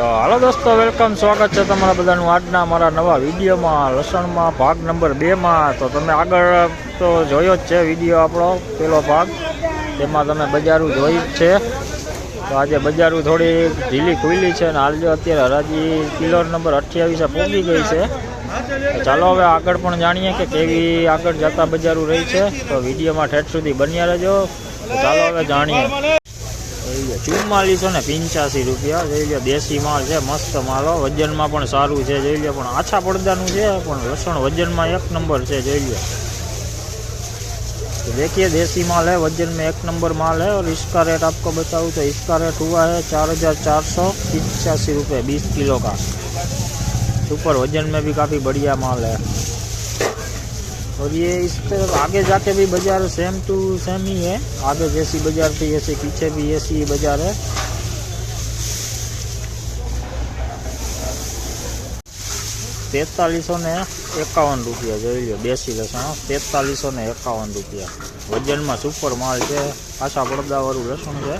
તો હાલો દોસ્તો વેલકમ સ્વાગત છે તમારા બધાનું આજના મારા નવા વિડીયોમાં. લસણમાં ભાગ નંબર બેમાં. તો તમે આગળ તો જોયો જ છે વીડિયો આપણો, પેલો ભાગ. તેમાં તમે બજારું જોઈ જ છે. તો આજે બજારું થોડી ઢીલી ખુલ્લી છે અને હાલ અત્યારે હરાજી કિલોર નંબર અઠ્યાવીસે પહોંચી ગઈ છે. ચાલો હવે આગળ પણ જાણીએ કે કેવી આગળ જતા બજારું રહી છે. તો વિડીયોમાં ઠેઠ સુધી બન્યા રહેજો. ચાલો હવે જાણીએ. જોઈ લો ચુમ્માલીસો ને પિંચ્યાસી રૂપિયા જોઈ લો દેશી માલ છે મસ્ત માલો વજનમાં પણ સારું છે જોઈ લો પણ આછા પડદાનું છે પણ લસણ વજનમાં એક નંબર છે જોઈ લો तो देखिए देसी माल है वजन में एक नंबर माल है और इसका रेट आपको बताऊँ तो इसका रेट हुआ है चार हजार चार सौ पिचासी रुपये बीस किलो का सुपर वजन में भी काफ़ी बढ़िया माल है और ये इस तरफ आगे जाके भी बाजार सेम टू सेम ही है आगे जैसी बाजार थी ऐसे पीछे भी ऐसी ही बाजार है તેતાલીસો ને એકાવન રૂપિયા જોઈ લો દેશી લસણ તેતાલીસો ને એકાવન રૂપિયા વજનમાં સુપર માલ છે આછા પડદાવાળું લસણ છે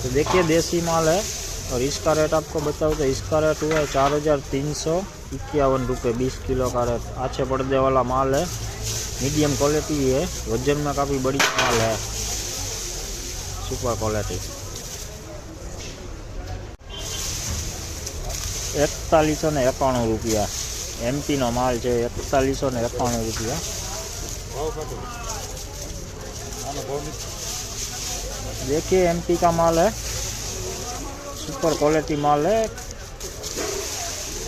तो देखिए देसी माल है और इसका रेट आपको बताऊँ तो इसका रेट हुआ है चार हजार तीन सौ इक्यावन रुपये बीस किलो का रेट अच्छे पर्दे वाला माल है मीडियम क्वालिटी है वजन में काफ़ी बड़ी माल है सुपर क्वालिटी એકતાલીસો ને એકાણું રૂપિયા એમપીનો માલ છે એકતાલીસો ને એકાણું રૂપિયા देखिए एमपी का माल है सुपर क्वालिटी माल है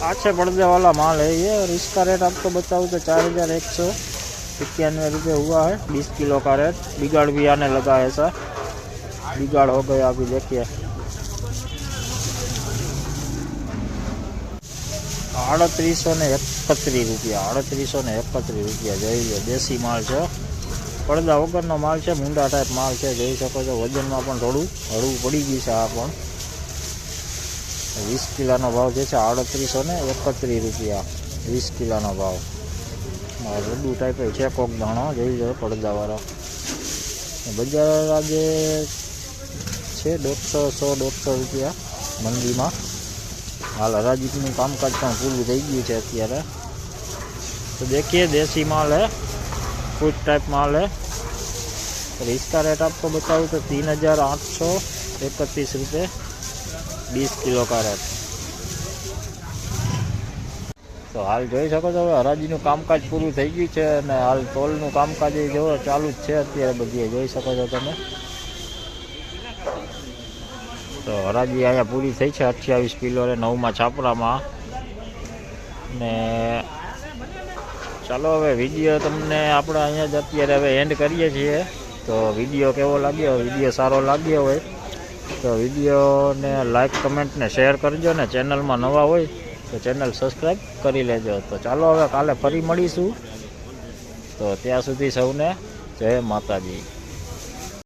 अच्छे पर्दे वाला माल है ये और इसका रेट आपको बताऊँ तो चार हजार एक सौ इक्यानवे रुपये हुआ है बीस किलो का रेट बिगाड़ भी आने लगा है ऐसा बिगाड़ हो गया अभी देखिए આડત્રીસો ને એકત્રીસ રૂપિયા આડત્રીસો ને એકત્રીસ રૂપિયા જોઈ લો દેશી માલ છે પડદા વગરનો માલ છે મૂંડા ટાઈપ માલ છે જોઈ શકો છો વજનમાં પણ થોડું હળવું પડી ગયું છે આ પણ वीस किलो भाव जो है आड़तरी सौ एकत्री रुपया, वीस किलो भाव. लड्डू टाइप है कोक दाणो जी जाए पड़दा वाला बजार आज छे दौ सौ सौ दौ सौ रुपया मंडी में हाल हराजी कामकाज तो पूरु थी गयु अत्यार तो देखिए देसी माल है कुछ टाइप माल है और इसका रेट आपको बताऊँ तो तीन हज़ार आठ सौ एकत्रीस रुपये વીસ કિલો કારટ તો હાલ જોઈ શકો છો હવે હરાજીનું કામકાજ પૂરું થઈ ગયું છે અને હાલ ટોલનું કામકાજ એ જો ચાલુ જ છે અત્યારે બધી જોઈ શકો છો તમે. તો હરાજી અહીંયા પૂરી થઈ છે અઠ્યાવીસ કિલો અને નવમાં છાપરામાં. ને ચાલો હવે વીડિયો તમને આપણે અહીંયા જ અત્યારે હવે એન્ડ કરીએ છીએ. તો વીડિયો કેવો લાગ્યો? વીડિયો સારો લાગ્યો હોય તો વિડીયોને લાઈક કમેન્ટ ને શેર કરજો ને ચેનલમાં નવા હોય તો ચેનલ સબસ્ક્રાઈબ કરી લેજો. તો ચાલો હવે કાલે ફરી મળીશું. તો ત્યાં સુધી સૌને જય માતાજી.